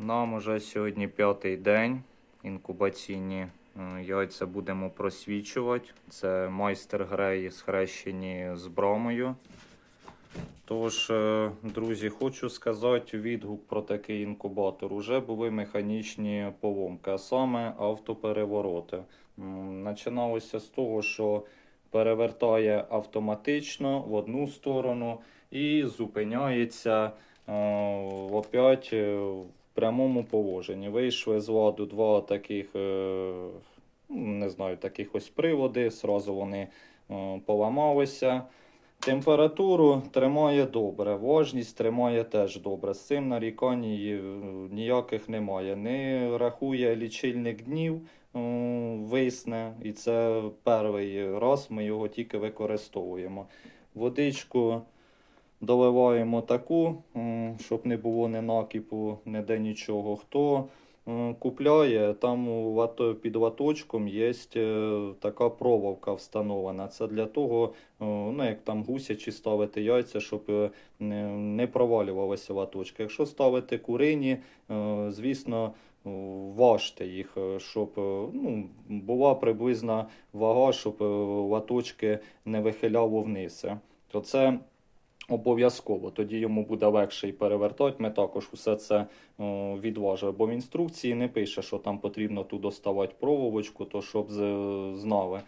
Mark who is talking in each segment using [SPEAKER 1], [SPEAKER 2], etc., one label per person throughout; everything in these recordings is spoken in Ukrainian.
[SPEAKER 1] Нам уже сьогодні п'ятий день. Інкубаційні е, яйця будемо просвічувати. Це майстер греї схрещені з бромою. Тож, е, друзі, хочу сказати відгук про такий інкубатор. Уже були механічні поломки, а саме автоперевороти. Починалося з того, що перевертає автоматично в одну сторону і зупиняється е, опять прямому положенні. Вийшли з ладу два таких, е, ну, не знаю, таких ось приводи, сразу вони е, поламалися. Температуру тримає добре, влажність тримає теж добре. З цим нарікань е, ніяких немає. Не рахує лічильник днів, висне, і це перший раз ми його тільки використовуємо. Водичку доливаємо таку, щоб не було ні накипу, ніде нічого. Хто купляє, там під латочком є така проволока встановлена. Це для того, е, ну, як там гусячі ставити яйця, щоб е, не, провалювалися латочки. Якщо ставити курині, е, звісно, е, важте їх, е, щоб е, ну, була приблизна вага, щоб е, латочки не вихиляло вниз. То це обов'язково. Тоді йому буде легше і перевертати. Ми також усе це відважимо. відважили. Бо в інструкції не пише, що там потрібно тут доставати проволочку, то щоб знали.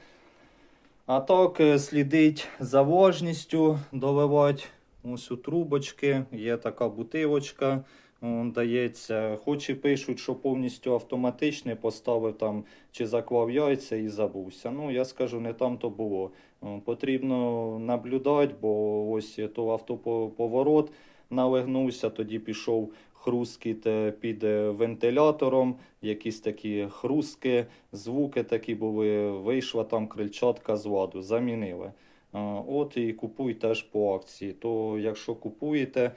[SPEAKER 1] А так е, слідить за вожністю, доливати ось у трубочки. Є така бутилочка. Е, Дається, хоч і пишуть, що повністю автоматичний, поставив там чи заклав яйця і забувся. Ну, я скажу, не там то було. Е, Потрібно наблюдати, бо ось то автоповорот налегнувся, тоді пішов хрускіт е, під е, вентилятором, якісь такі хрустки, звуки такі були. Вийшла там крильчатка з ладу, замінили. От і купуй теж по акції. То якщо купуєте,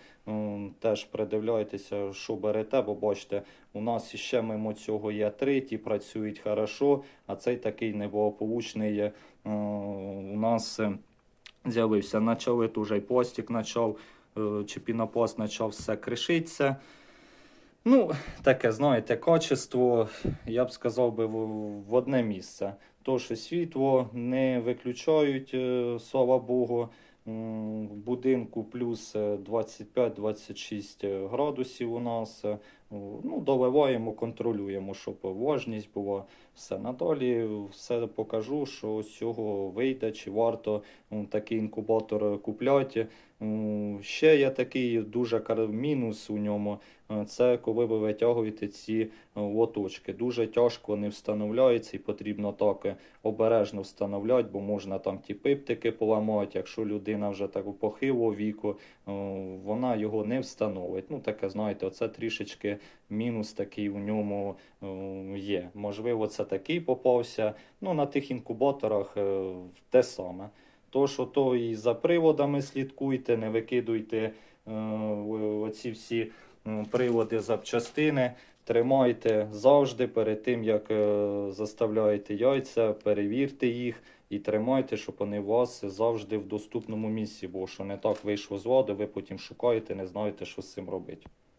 [SPEAKER 1] теж придивляйтеся, що берете, бо бачите, у нас іще мимо цього є три, ті працюють хорошо, а цей такий неблагополучний у нас е, з'явився. Почали тут вже й пластик почав, е, чи пінопласт почав все кришитися. Ну, таке, знаєте, качество, я б сказав би, в, одне місце. То, що світло не виключають, е, слава Богу. В будинку плюс е, 25-26 градусів у нас. Е, Ну, доливаємо, контролюємо, щоб влажність була. Все надалі все покажу, що з цього вийде, чи варто такий інкубатор купляти. Ще є такий дуже мінус у ньому. е, Це коли ви витягуєте ці е, лоточки. Дуже тяжко вони встановляються і потрібно так е, обережно встановляти, бо можна там ті пиптики поламати. Якщо людина вже так похилого віку, вона його не встановить. Ну таке, знаєте, оце трішечки мінус такий у ньому є. Можливо, це такий попався. Ну, на тих інкубаторах те саме. То, що то і за приводами слідкуйте, не викидуйте е, оці всі приводи запчастини. Тримайте завжди перед тим, як е, заставляєте яйця, перевірте їх і тримайте, щоб вони у вас завжди в доступному місці, бо що не так вийшло з ладу, ви потім шукаєте, не знаєте, що з цим робити.